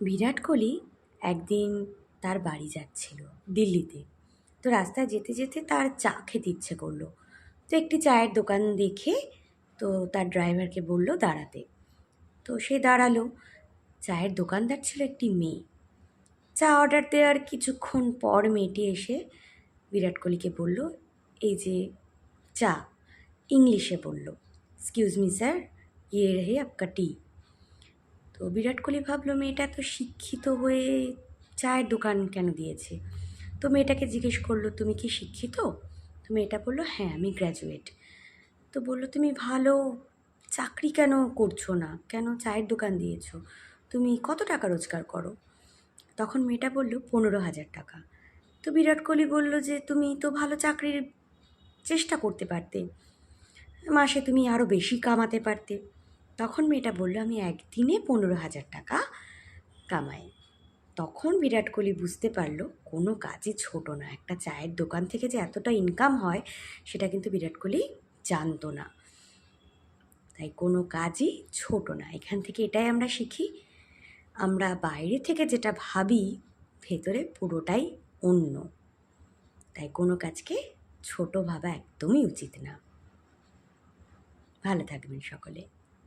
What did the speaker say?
বিরাট কোহলি একদিন তার বাড়ি যাচ্ছিল দিল্লিতে। তো রাস্তায় যেতে যেতে তার চা খেতে ইচ্ছে করল। তো একটি চায়ের দোকান দেখে তো তার ড্রাইভারকে বলল দাঁড়াতে। তো সে দাঁড়াল। চায়ের দোকানদার ছিল একটি মেয়ে। চা অর্ডার দেওয়ার কিছুক্ষণ পর মেয়েটি এসে বিরাট কোহলিকে বলল, এই যে চা, ইংলিশে বলল। এক্সকিউজ মি স্যার ইয়ে রে আপকা টি। তো বিরাট কোহলি ভাবলো, মেয়েটা তো শিক্ষিত হয়ে চায়ের দোকান কেন দিয়েছে? তো মেয়েটাকে জিজ্ঞেস করল, তুমি কি শিক্ষিত? তো মেয়েটা বলল হ্যাঁ আমি গ্র্যাজুয়েট তো বলল, তুমি ভালো চাকরি কেন করছ না? কেন চায়ের দোকান দিয়েছ? তুমি কত টাকা রোজগার করো? তখন মেয়েটা বলল, পনেরো হাজার টাকা। তো বিরাট কোহলি বলল যে, তুমি তো ভালো চাকরির চেষ্টা করতে পারতে। মাসে তুমি আরও বেশি কামাতে পারতে। তখন মেয়েটা বলল, আমি একদিনে পনেরো হাজার টাকা কামাই। তখন বিরাট কোহলি বুঝতে পারল, কোনো কাজই ছোট না। একটা চায়ের দোকান থেকে যে এতটা ইনকাম হয়, সেটা কিন্তু বিরাট কোহলি জানতো না। তাই কোনো কাজই ছোট না। এখান থেকে এটাই আমরা শিখি। আমরা বাইরে থেকে যেটা ভাবি, ভেতরে পুরোটাই অন্য। তাই কোনো কাজকে ছোট ভাবা একদমই উচিত না। ভালো থাকবেন সকলে।